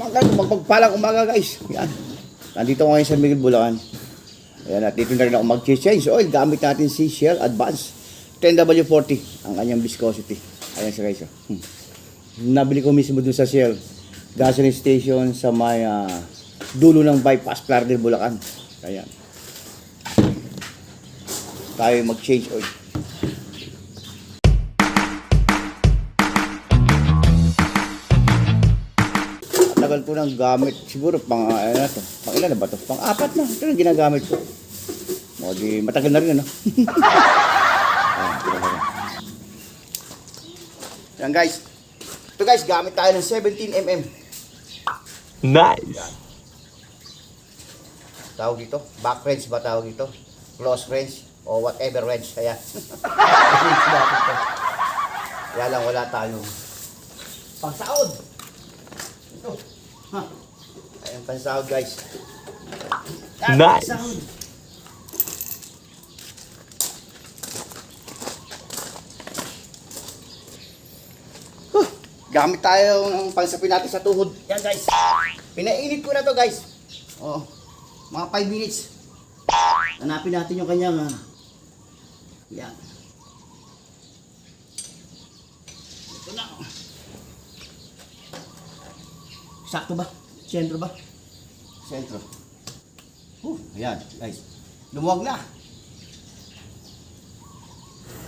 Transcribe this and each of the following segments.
Mga magpagpalang umaga guys. Yan. Nandito ngayon sa Miguel Bulacan. Ayan at dito na rin ako mag-change oil. Gamit natin si Shell Advance 10W40 ang kanyang viscosity. Ayan siya guys. oh. Hmm. Nabili ko mismo dun sa Shell gasoline station sa may ah, dulo ng bypass Plardel Bulacan. Ayan. Tayo mag-change oil. Tagal ko nang gamit. Siguro pang, uh, ano na to, pang ilan na ba to? Pang apat na. Ito yung ginagamit ko. O di, matagal na rin ano. Na. Yan guys. Ito guys, gamit tayo ng 17mm. Nice. Tawag dito? Back wrench ba tawag dito? Close wrench? O whatever wrench. Kaya. Kaya lang wala tayong. Ito. Ha. Ayun pangsaod guys. Yan, Nice. Huh. Gamit tayo ng pangsapin natin sa tuhod. Yan guys. Pinainit ko na to guys. Oo. Mga 5 minutes. Hanapin natin yung kanyang ah. Yan. Ito na. Sakto ba? Sentro ba? Sentro. Uh, ayan, guys. Lumuwag na.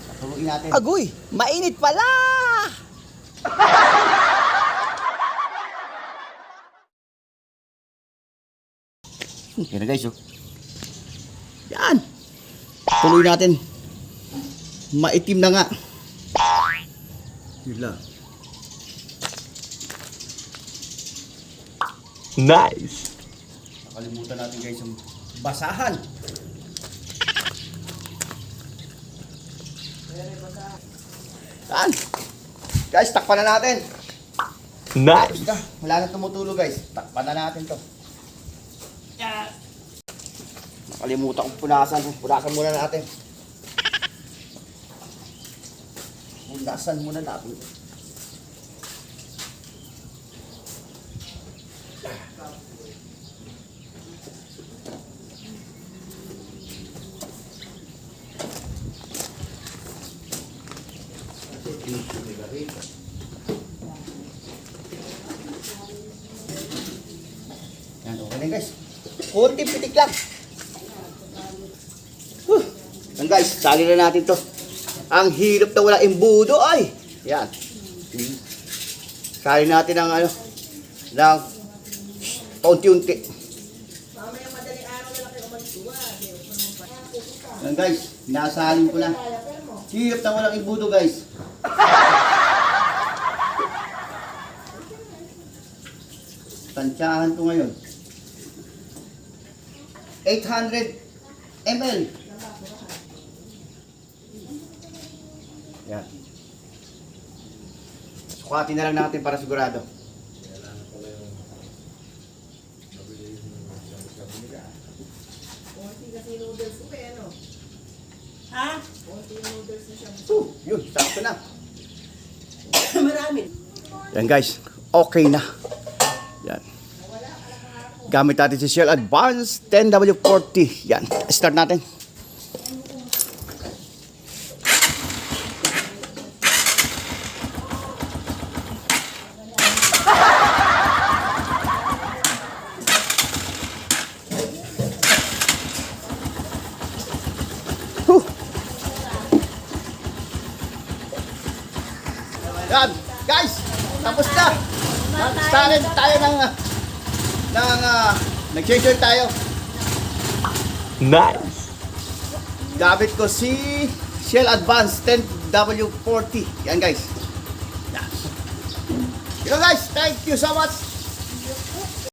Patuloy natin. Agoy, mainit pala! Yan na guys, oh. Yan. Tuloy natin. Maitim na nga. Yun lang. Nice. Nakalimutan natin guys yung basahan. Saan? Guys, takpan na natin. Nice. Wala na tumutulo guys. Takpan na natin to. Nakalimutan kong punasan. Punasan muna natin. Punasan muna natin. Yan, okay na guys. Kunti pitik lang. Huh. Yan guys, sali na natin to. Ang hirap na wala imbudo ay. Yan. Sali natin ang ano, ng paunti-unti. Yan guys, nasalin ko na. Hirap na walang imbudo guys. Tansyahan to ngayon. 800 ml. Yan. Sukatin na lang natin para sigurado. Ha? Uh, yun, sakto na. Marami. Yan guys, okay na. Yan. Gamit natin si Shell Advance 10W40. Yan, start natin. Yan, guys, tapos na. Mag-start tayo ng ng uh, nag-share tayo. Nice. Gamit ko si Shell Advance 10W40. Yan guys. Yan. Yun guys, thank you so much.